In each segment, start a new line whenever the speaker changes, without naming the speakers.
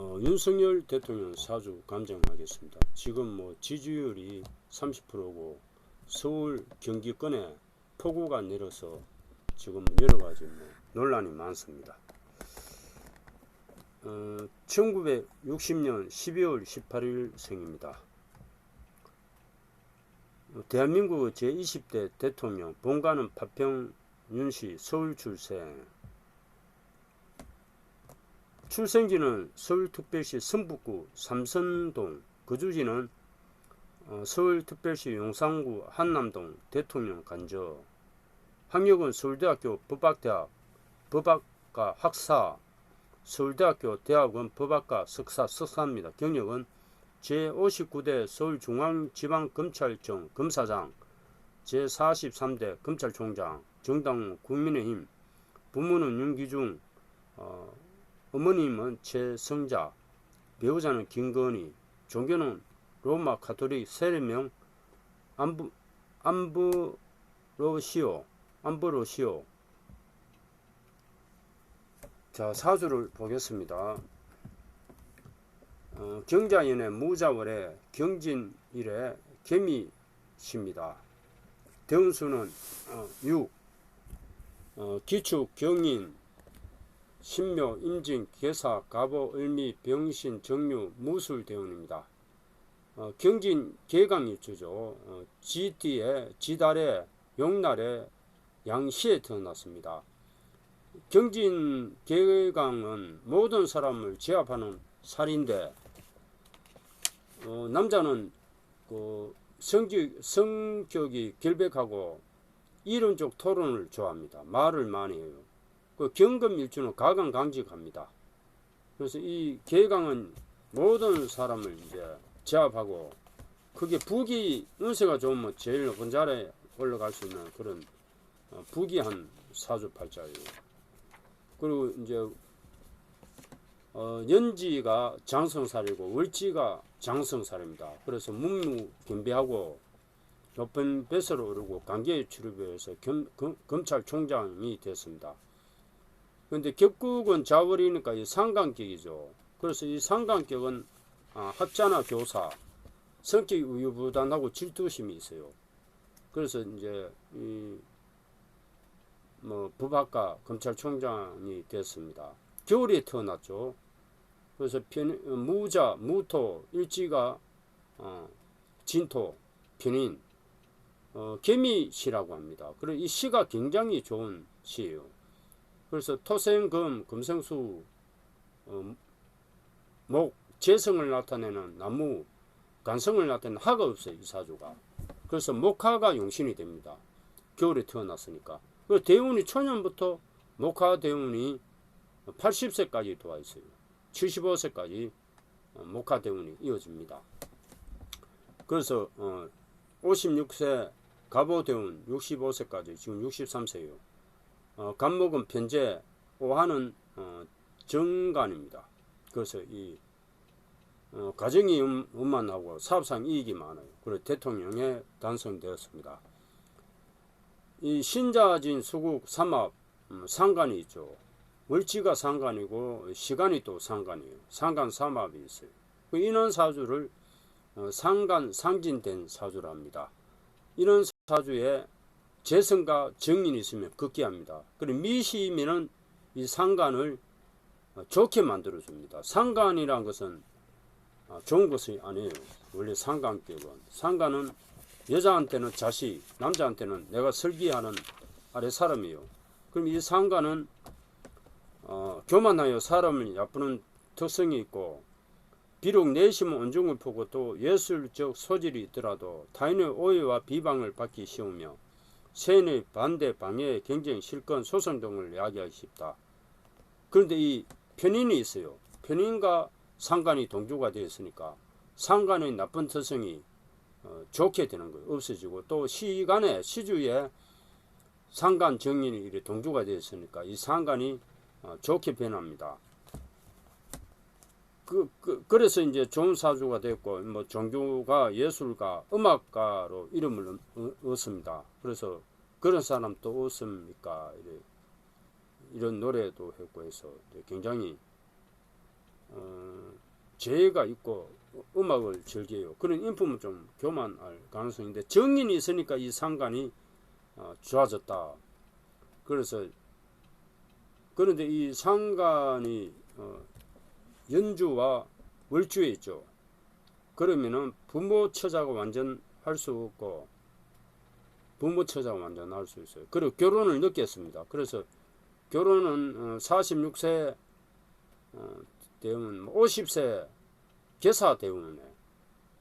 어, 윤석열 대통령 사주 감정하겠습니다. 지금 뭐 지지율이 30%고 서울 경기권에 폭우가 내려서 지금 여러 가지 뭐 논란이 많습니다. 어, 1960년 12월 18일 생입니다. 어, 대한민국 제20대 대통령 본가는 파평 윤씨 서울 출생 출생지는 서울특별시 성북구 삼선동 거주지는 어, 서울특별시 용산구 한남동 대통령 간저. 학력은 서울대학교 법학대학 법학과 학사. 서울대학교 대학원 법학과 석사 석사입니다. 경력은 제59대 서울중앙지방검찰청 검사장 제43대 검찰총장 정당 국민의힘. 부모는 윤기중 어, 어머님은 최성자 배우자는 김건희 종교는 로마 카톨릭 세례명 안부 안브로시오 안브로시오 자 사주를 보겠습니다. 어, 경자연의 무자월에 경진일에 개미십니다. 대운수는 어, 6 어, 기축 경인 신묘 임진 계사 가보 을미 병신 정유 무술 대운입니다. 어, 경진 개강일주죠. 어, 지띠에 지달에 용날에 양시에 태어났습니다. 경진 개강은 모든 사람을 제압하는 살인데 어, 남자는 그 성격, 성격이 결백하고 이론적 토론을 좋아합니다. 말을 많이 해요. 그 경금 일주는 가강 강직합니다. 그래서 이 개강은 모든 사람을 이제 제압하고 그게 북이 운세가 좋으면 제일 높은 자리에 올라갈 수 있는 그런 어, 부기한 사주팔자예요. 그리고 이제 어, 연지가 장성살이고 월지가 장성살입니다. 그래서 문무경비하고 높은 뱃으로 오르고 겸, 검, 검찰총장이 됐습니다. 그런데 격국은 자월이니까 이 상관격이죠. 그래서 이 상관격은 아, 학자나 교사, 성격이 우유부단하고 질투심이 있어요. 그래서 이제 이뭐 법학과 검찰총장이 됐습니다. 겨울에 태어났죠. 그래서 편, 무자, 무토, 일지가 어, 진토, 편인, 어, 개미시라고 합니다. 그리고 이 시가 굉장히 좋은 시예요. 그래서 토생금, 금생수, 어, 목, 재성을 나타내는 나무, 간성을 나타내는 하가 없어요. 이 사주가. 그래서 목화가 용신이 됩니다. 겨울에 태어났으니까. 그 대운이 초년부터 목화 대운이 80세까지 도와 있어요. 75세까지 어, 목화 대운이 이어집니다. 그래서 어, 56세 갑오 대운 65세까지 지금 63세예요. 어, 간목은 편제, 오하는 어, 정간입니다. 그래서 이 어, 가정이 음, 음만하고 사업상 이익이 많아요. 그래서 대통령에 당선되었습니다. 이 신자진 수국 삼합 음, 상관이 있죠. 월지가 상관이고 시간이 또 상관이에요. 상관 삼합이 있어요. 그 인원 사주를 어, 상간 상진된 사주랍니다. 이런 사주에 재성과 정인이 있으면 극기합니다. 그리고 미시면은 이 상관을 어, 좋게 만들어 줍니다. 상관이란 것은 어, 좋은 것이 아니에요. 원래 상관격은 상관은 여자한테는 자식, 남자한테는 내가 설계하는 아래 사람이에요. 그럼 이 상관은 어, 교만하여 사람을 얕부는 특성이 있고 비록 내심은 온중을 보고 또 예술적 소질이 있더라도 타인의 오해와 비방을 받기 쉬우며 세인의 반대 방해 경쟁 실권 소송 등을 야기하기 쉽다. 그런데 이 편인이 있어요. 편인과 상관이 동조가 되었으니까 상관의 나쁜 특성이 어, 좋게 되는 거예요. 없어지고 또 시간에 시주에 상관 정인이 동조가 되었으니까 이 상관이 어, 좋게 변합니다. 그, 그, 그래서 이제 좋은 사주가 됐고, 뭐, 종교가 예술가, 음악가로 이름을 얻습니다. 그래서 그런 사람 또 없습니까? 이래, 이런 노래도 했고 해서 굉장히, 어, 재해가 있고 음악을 즐겨요. 그런 인품은 좀 교만할 가능성인데 정인이 있으니까 이 상관이 어, 좋아졌다. 그래서 그런데 이 상관이 어, 연주와 월주에 있죠. 그러면은 부모 처자가 완전 할 수 없고 부모 처자가 완전 할수 있어요. 그리고 결혼을 늦게 했습니다. 그래서 결혼은 어, 46세 어, 되면 50세 개사 대운에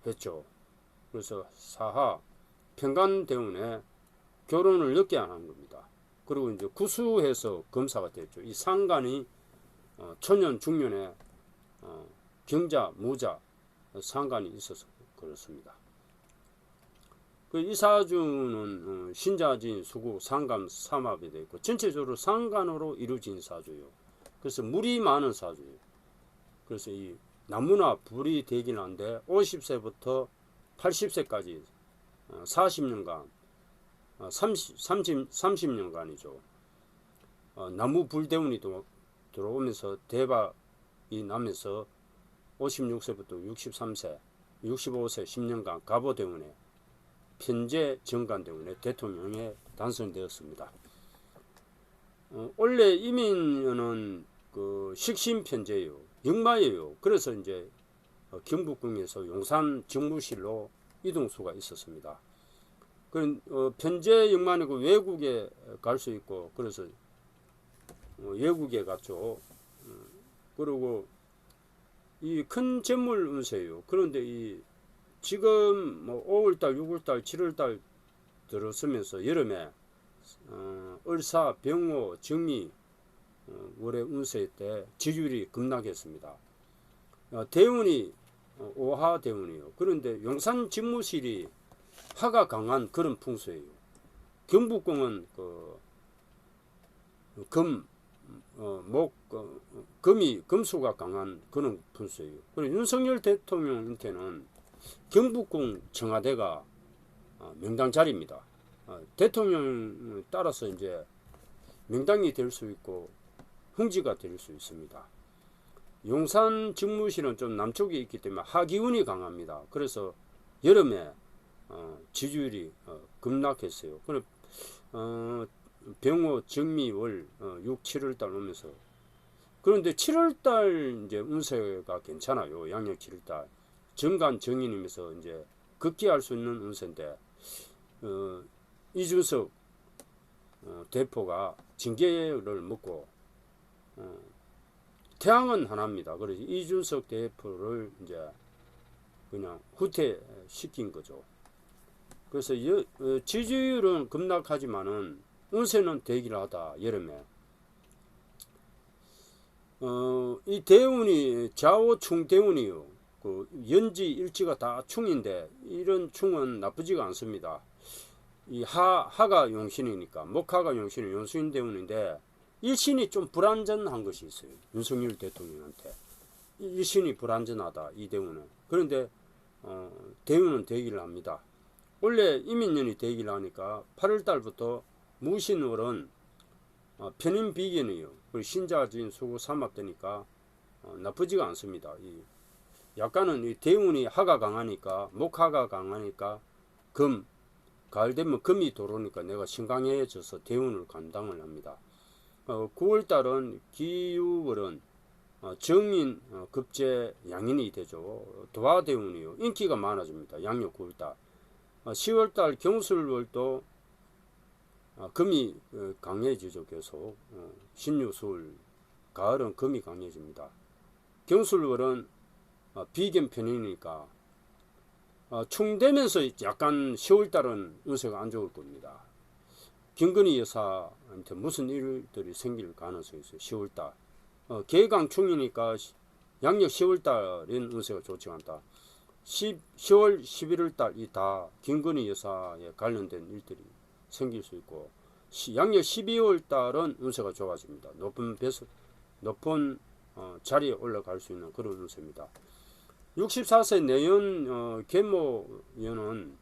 했죠. 그래서 사하 평간 대운에 결혼을 늦게 안 한 겁니다. 그리고 이제 구수해서 검사가 됐죠. 이 상관이 어, 초년 중년에 어, 경자 무자 상관이 있어서 그렇습니다. 그 이사주는 어, 신자진 수구 상감 삼합이 되어 있고 전체적으로 상관으로 이루어진 사주요. 그래서 물이 많은 사주예요. 그래서 이 나무나 불이 되긴 한데 50세부터 80세까지 40년간 30, 30, 30년간이죠. 어, 나무 불대운이 도- 들어오면서 대박이 나면서 56세부터 63세, 65세 10년간 가보대운에 편제 정관대운에 대통령에 당선되었습니다. 어, 원래 이민은 그 식신 편제예요. 역마예요. 그래서 이제 어, 경북궁에서 용산 정무실로 이동수가 있었습니다. 그 어, 편제 역만이고 외국에 갈 수 있고 그래서 어, 외국에 갔죠. 어, 그리고 이 큰 재물 운세예요. 그런데 이 지금 뭐 5월달, 6월달, 7월달 들어서면서 여름에 어, 을사, 병호, 정미 어, 월의 운세 때 지지율이 급락했습니다. 어, 대운이 어, 오하 대운이요. 그런데 용산 집무실이 화가 강한 그런 풍수예요. 경북궁은 그 금, 어, 목, 어, 금이 금수가 강한 그런 풍수예요. 그리고 윤석열 대통령한테는 경북궁 청와대가 어, 명당 자리입니다. 어, 대통령 따라서 이제 명당이 될 수 있고 흥지가 될 수 있습니다. 용산 직무실은 좀 남쪽에 있기 때문에 하기운이 강합니다. 그래서 여름에 어, 지지율이 어, 급락했어요. 어, 병호 정미월 어, 6, 7월 달 오면서 그런데 7월 달 이제 운세가 괜찮아요. 양력 7월 달 정간 정인이면서 이제 급기할 수 있는 운세인데 어, 이준석 어, 대표가 징계를 먹고 어, 태양은 하나입니다. 그래서 이준석 대표를 이제 그냥 후퇴시킨 거죠. 그래서 여, 어, 지지율은 급락하지만은 운세는 대기하다 여름에 어, 이 대운이 좌우충 대운이요. 그 연지 일지가 다 충인데 이런 충은 나쁘지가 않습니다. 이 하, 하가 용신이니까 목하가 용신이 용신 대운인데 일신이 좀 불안전한 것이 있어요. 윤석열 대통령한테 이 일신이 불안전하다 이 대운은 그런데 어, 대운은 대기를 합니다. 원래 이민년이 대기를 하니까 8월 달부터 무신월은 어, 편인 비견이요. 그리고 신자진 수구 삼합되니까 어, 나쁘지가 않습니다. 이 약간은 이 대운이 하가 강하니까 목하가 강하니까 금 가을 되면 금이 들어오니까 내가 신강해져서 대운을 감당을 합니다. 어, 9월 달은 기유월은 어, 정인 어, 급제 양인이 되죠. 도화 대운이요. 인기가 많아집니다. 양력 9월 달. 어, 10월 달 경술월도 어, 금이 어, 강해지죠. 계속 어, 신유술 가을은 금이 강해집니다. 경술월은 어, 비견 편이니까 어, 충되면서 약간 10월 달은 운세가 안 좋을 겁니다. 김건희 여사한테 무슨 일들이 생길 가능성이 있어요. 10월 달. 어, 개강충이니까 시- 양력 10월 달인 운세가 좋지 않다. 10, 10월, 11월 달이 다 김건희 여사에 관련된 일들이 생길 수 있고 시- 양력 12월 달은 운세가 좋아집니다. 높은 배수, 높은 어, 자리에 올라갈 수 있는 그런 운세입니다. 64세 내연 어, 계모 연은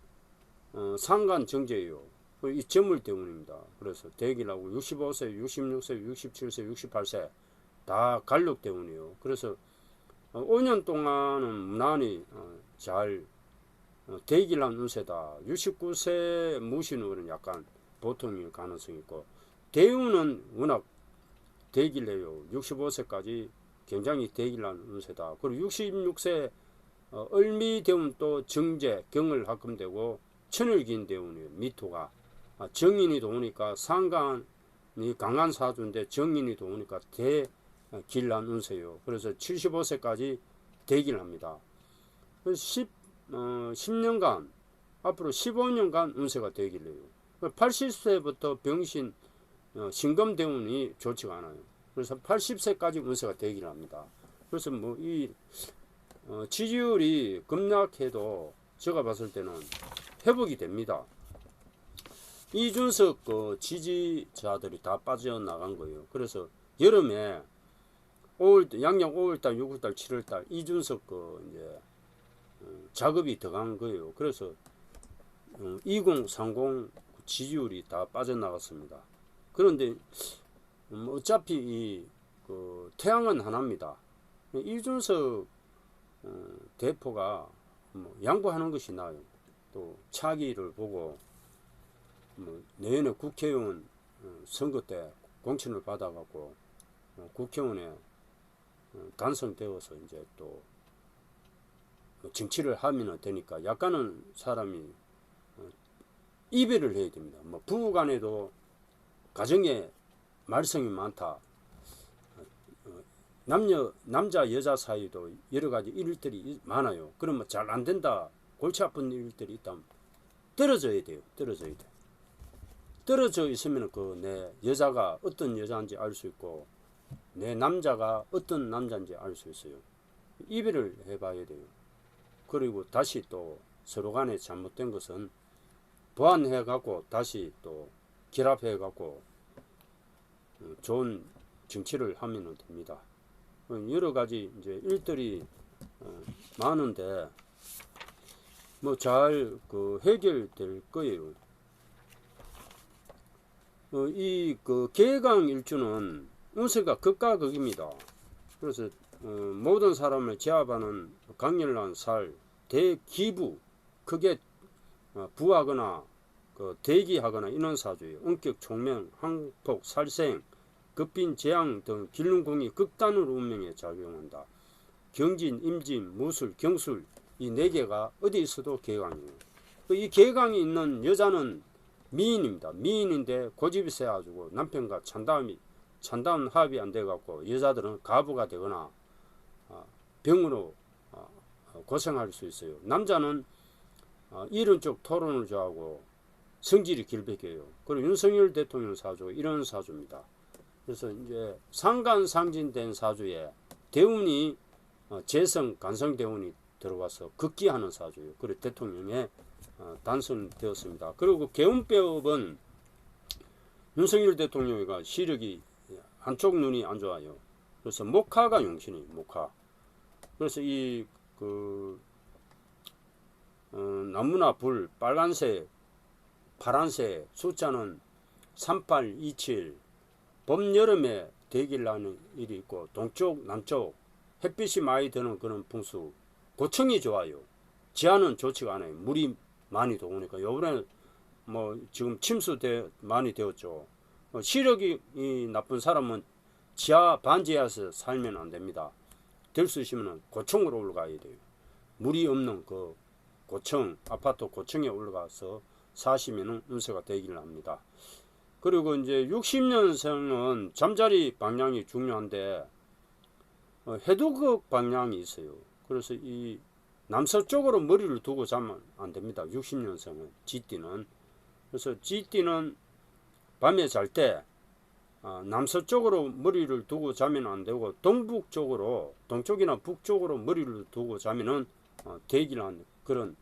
어, 상간 정제예요. 그이 재물 때문입니다. 그래서 대기라고 65세, 66세, 67세, 68세 다 갈록 때문이에요. 그래서 어, 5년 동안은 무난히 어, 잘 어, 대기란 운세다. 69세 무신으로는 약간 보통일 가능성이 있고 대운은 워낙 대기래요. 65세까지 굉장히 대기란 운세다. 그리고 66세 어, 을미 대운 또 정제 경을 합금되고 천을긴 대운이에요. 미토가 아, 정인이 도우니까 상간이 강한 사주인데 정인이 도우니까 대길난 운세요. 그래서 75세까지 대기를 합니다. 그래서 10, 어, 10년간 앞으로 15년간 운세가 되길래요. 80세부터 병신 어, 신금 대운이 좋지가 않아요. 그래서 80세까지 운세가 되기를 합니다. 그래서 뭐 이 어, 지지율이 급락해도 제가 봤을 때는 회복이 됩니다. 이준석 그 지지자들이 다 빠져나간 거예요. 그래서 여름에 5월 양력 5월달, 6월달, 7월달 이준석 그 이제 어, 작업이 들어간 거예요. 그래서 어, 2030 지지율이 다 빠져나갔습니다. 그런데 음, 어차피 이, 그 태양은 하나입니다. 이준석 어, 대표가 뭐 양보하는 것이 나아요. 또 차기를 보고 뭐 내년에 국회의원 어, 선거 때 공천을 받아갖고 어, 국회의원에 어, 당선되어서 이제 또 정치를 하면 되니까 약간은 사람이 어, 이별을 해야 됩니다. 뭐 부부간에도 가정에 말썽이 많다. 어, 남녀 남자 여자 사이도 여러 가지 일들이 많아요. 그러면 잘 안 된다. 골치 아픈 일들이 있다면 떨어져야 돼요. 떨어져야 돼. 떨어져 있으면 그 내 여자가 어떤 여자인지 알 수 있고 내 남자가 어떤 남자인지 알 수 있어요. 이별을 해봐야 돼요. 그리고 다시 또 서로 간에 잘못된 것은 보완해 갖고 다시 또 결합해 갖고 어, 좋은 정치를 하면 됩니다. 어, 여러 가지 이제 일들이 어, 많은데 뭐 잘 그 해결될 거예요. 이그 개강 일주는 운세가 극과 극입니다. 그래서 어, 모든 사람을 제압하는 강렬한 살, 대기부, 크게 어, 부하거나 그 대기하거나 이런 사주예요. 원격 총명, 항폭, 살생, 급빈, 재앙 등 길눈공이 극단으로 운명에 작용한다. 경진, 임진, 무술, 경술 이 네 개가 어디 있어도 개강이에요. 그이 개강이 있는 여자는 미인입니다. 미인인데 고집이 세가지고 남편과 찬다음이 찬다운 합이 안 돼갖고 여자들은 가부가 되거나 어, 병으로 어, 고생할 수 있어요. 남자는 어, 이런 쪽 토론을 좋아하고 성질이 길백해요. 그리고 윤석열 대통령 사주 이런 사주입니다. 그래서 이제 상간상진된 사주에 대운이 재성 간성 대운이 들어와서 극기하는 사주예요. 그리고 대통령에 당선되었습니다. 그리고 개운법은 윤석열 대통령이가 시력이 한쪽 눈이 안 좋아요. 그래서 목화가 용신이 목화. 그래서 이그 어, 나무나 불 빨간색, 파란색 숫자는 3827 봄 여름에 대기라는 일이 있고 동쪽 남쪽 햇빛이 많이 드는 그런 풍수 고청이 좋아요. 지하는 좋지가 않아요. 물이 많이 들어오니까 요번에 뭐 지금 침수 되, 많이 되었죠. 어, 시력이 나쁜 사람은 지하 반지하에서 살면 안 됩니다. 될 수 있으면 고층으로 올라가야 돼요. 물이 없는 그 고층, 아파트 고층에 올라가서 사시면 운세가 되기를 합니다. 그리고 이제 60년생은 잠자리 방향이 중요한데 어, 해두극 방향이 있어요. 그래서 이 남서쪽으로 머리를 두고 자면 안 됩니다. 60년생은 쥐띠는 그래서 쥐띠는 밤에 잘때 어, 남서쪽으로 머리를 두고 자면 안 되고 동북쪽으로 동쪽이나 북쪽으로 머리를 두고 자면은 어, 대기란 그런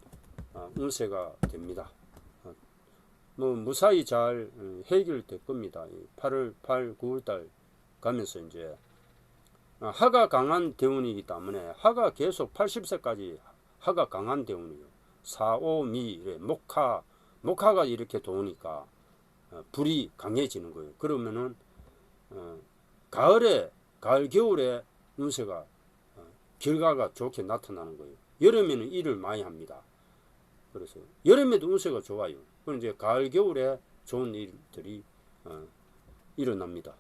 어, 운세가 됩니다. 어, 뭐 무사히 잘 어, 해결될 겁니다. 8월 8, 9월달 가면서 이제 어, 하가 강한 대운이기 때문에 하가 계속 80세까지 하가 강한 대운이에요. 4, 5, 미, 목화, 목화가 이렇게 도우니까 어, 불이 강해지는 거예요. 그러면은 어, 가을에 가을 겨울에 운세가 어, 결과가 좋게 나타나는 거예요. 여름에는 일을 많이 합니다. 그래서 여름에도 운세가 좋아요. 그럼 이제 가을 겨울에 좋은 일들이 어, 일어납니다.